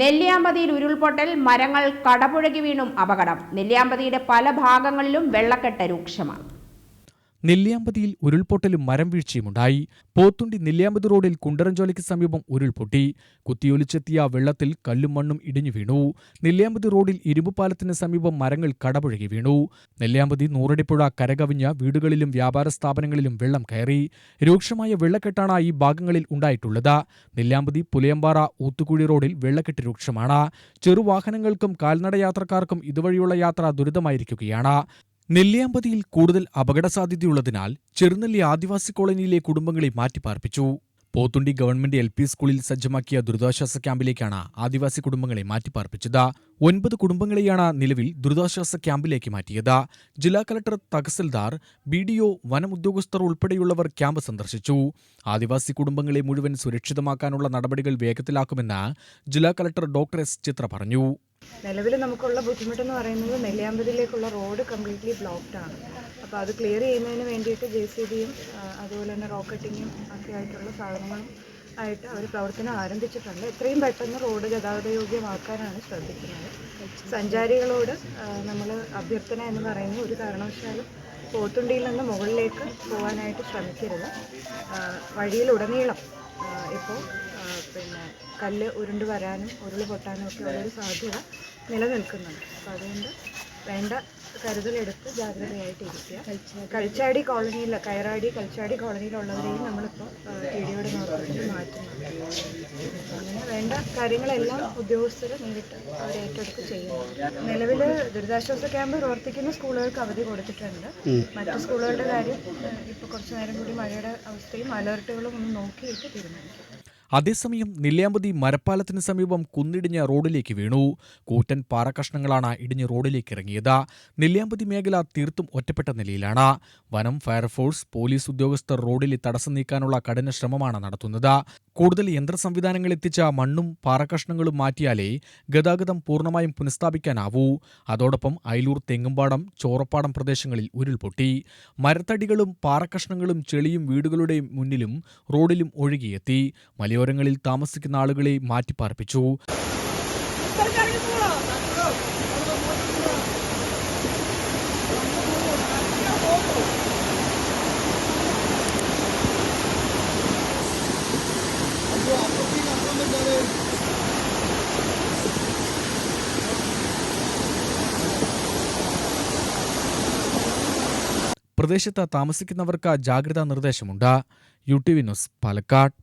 നെല്ലിയാമ്പതിയിൽ ഉരുൾപൊട്ടൽ മരങ്ങൾ കടപുഴകി വീണും അപകടം. നെല്ലിയാമ്പതിയുടെ പല ഭാഗങ്ങളിലും വെള്ളക്കെട്ട് രൂക്ഷമാണ്. നെല്ലിയാമ്പതിയിൽ ഉരുൾപൊട്ടലും മരം വീഴ്ചയുമുണ്ടായി പോത്തുണ്ടി നെല്ലിയാമ്പതി റോഡിൽ കുണ്ടറഞ്ചോലയ്ക്ക് സമീപം ഉരുൾപൊട്ടി. കുത്തിയൊലിച്ചെത്തിയ വെള്ളത്തിൽ കല്ലും മണ്ണും ഇടിഞ്ഞു വീണു. നെല്ലിയാമ്പതി റോഡിൽ ഇരുമ്പുപാലത്തിന് സമീപം മരങ്ങൾ കടപുഴകി വീണു. നെല്ലിയാമ്പതി നൂറടിപ്പുഴ കരകവിഞ്ഞ വീടുകളിലും വ്യാപാര സ്ഥാപനങ്ങളിലും വെള്ളം കയറി. രൂക്ഷമായ വെള്ളക്കെട്ടാണ് ഈ ഭാഗങ്ങളിൽ ഉണ്ടായിട്ടുള്ളത്. നെല്ലിയാമ്പതി പുലയമ്പാറ ഊത്തുകുഴി റോഡിൽ വെള്ളക്കെട്ട് രൂക്ഷമാണ്. ചെറുവാഹനങ്ങൾക്കും കാൽനടയാത്രക്കാർക്കും ഇതുവഴിയുള്ള യാത്ര ദുരിതമായിരിക്കുകയാണ്. നെല്ലിയാമ്പതിയിൽ കൂടുതൽ അപകട സാധ്യതയുള്ളതിനാൽ ചെറുനെല്ലി ആദിവാസി കോളനിയിലെ കുടുംബങ്ങളെ മാറ്റിപ്പാർപ്പിച്ചു. പോത്തുണ്ടി ഗവൺമെന്റ് എൽ പി സ്കൂളിൽ സജ്ജമാക്കിയ ദുരിതാശ്വാസ ക്യാമ്പിലേക്കാണ് ആദിവാസി കുടുംബങ്ങളെ മാറ്റിപ്പാർപ്പിച്ചത്. ഒൻപത് കുടുംബങ്ങളെയാണ് നിലവിൽ ദുരിതാശ്വാസ ക്യാമ്പിലേക്ക് മാറ്റിയത്. ജില്ലാ collector tahsildar B D O വനം ഉദ്യോഗസ്ഥർ ഉൾപ്പെടെയുള്ളവർ ക്യാമ്പ് സന്ദർശിച്ചു. ആദിവാസി കുടുംബങ്ങളെ മുഴുവൻ സുരക്ഷിതമാക്കാനുള്ള നടപടികൾ വേഗത്തിലാക്കുമെന്ന് ജില്ലാ കലക്ടർ ഡോക്ടർ എസ് ചിത്ര പറഞ്ഞു. നിലവിൽ നമുക്കുള്ള ബുദ്ധിമുട്ടെന്ന് പറയുന്നത് നെല്ലിയാമ്പതിയിലേക്കുള്ള റോഡ് കംപ്ലീറ്റ്ലി ബ്ലോക്ക്ഡ് ആണ്. അപ്പോൾ അത് ക്ലിയർ ചെയ്യുന്നതിന് വേണ്ടിയിട്ട് ജെ സി ബിയും അതുപോലെ തന്നെ റോക്കറ്റിങ്ങും ഒക്കെ ആയിട്ടുള്ള സാധനങ്ങളും ആയിട്ട് അവർ പ്രവർത്തനം ആരംഭിച്ചിട്ടുണ്ട്. എത്രയും പെട്ടെന്ന് റോഡ് ഗതാഗത യോഗ്യമാക്കാനാണ് ശ്രദ്ധിക്കുന്നത്. സഞ്ചാരികളോട് നമ്മൾ അഭ്യർത്ഥന എന്ന് പറയുന്നത് ഒരു കാരണവശാലും പോത്തുണ്ടിയിൽ നിന്ന് മുകളിലേക്ക് പോകാനായിട്ട് ശ്രമിക്കരുത്. വഴിയിലുടനീളം ഇപ്പോൾ പിന്നെ കല്ല് ഉരുണ്ട് വരാനും ഉരുൾ പൊട്ടാനും ഒക്കെ ഉള്ളൊരു സാധ്യത നിലനിൽക്കുന്നുണ്ട്. അപ്പോൾ അതുകൊണ്ട് വേണ്ട കരുതലെടുത്ത് ജാഗ്രതയായിട്ട് ഇരിക്കുക കൽച്ചാടി കോളനിയിൽ കയറാടി കൽച്ചാടി കോളനിയിലുള്ളവരെയും നമ്മളിപ്പോൾ ടി ഡിയുടെ നേതൃത്വത്തിൽ മാറ്റുന്നുണ്ട്. അങ്ങനെ വേണ്ട കാര്യങ്ങളെല്ലാം ഉദ്യോഗസ്ഥർ നേരിട്ട് അവർ ഏറ്റെടുത്ത് ചെയ്യുന്നു. നിലവിൽ ദുരിതാശ്വാസ ക്യാമ്പ് പ്രവർത്തിക്കുന്ന സ്കൂളുകൾക്ക് അവധി കൊടുത്തിട്ടുണ്ട്. മറ്റു സ്കൂളുകളുടെ കാര്യം ഇപ്പോൾ കുറച്ച് നേരം കൂടി മഴയുടെ അവസ്ഥയും അലേർട്ടുകളും ഒന്ന് നോക്കിയിട്ട് തീരുമാനിക്കും. അതേസമയം നെല്ലിയാമ്പതി മരപ്പാലത്തിന് സമീപം കുന്നിടിഞ്ഞ റോഡിലേക്ക് വീണു. കൂറ്റൻ പാറക്കഷ്ണങ്ങളാണ് ഇടിഞ്ഞ് റോഡിലേക്ക് ഇറങ്ങിയത്. നെല്ലിയാമ്പതി മേഖല തീർത്തും ഒറ്റപ്പെട്ട നിലയിലാണ്. വനം ഫയർഫോഴ്സ് പോലീസ് ഉദ്യോഗസ്ഥർ റോഡിൽ തടസ്സം നീക്കാനുള്ള കഠിന ശ്രമമാണ് നടത്തുന്നത്. കൂടുതൽ യന്ത്ര സംവിധാനങ്ങൾ എത്തിച്ച മണ്ണും പാറക്കഷ്ണങ്ങളും മാറ്റിയാലേ ഗതാഗതം പൂർണമായും പുനഃസ്ഥാപിക്കാനാവൂ. അതോടൊപ്പം അയലൂർ തെങ്ങുംപാടം ചോറപ്പാടം പ്രദേശങ്ങളിൽ ഉരുൾപൊട്ടി. മരത്തടികളും പാറക്കഷ്ണങ്ങളും ചെളിയും വീടുകളുടെ മുന്നിലും റോഡിലും ഒഴുകിയെത്തി. മലയോരങ്ങളിൽ താമസിക്കുന്ന ആളുകളെ മാറ്റിപ്പാർപ്പിച്ചു. പ്രദേശത്ത് താമസിക്കുന്നവർക്ക് ജാഗ്രതാ നിർദ്ദേശമുണ്ട്. U T V news Palakkad.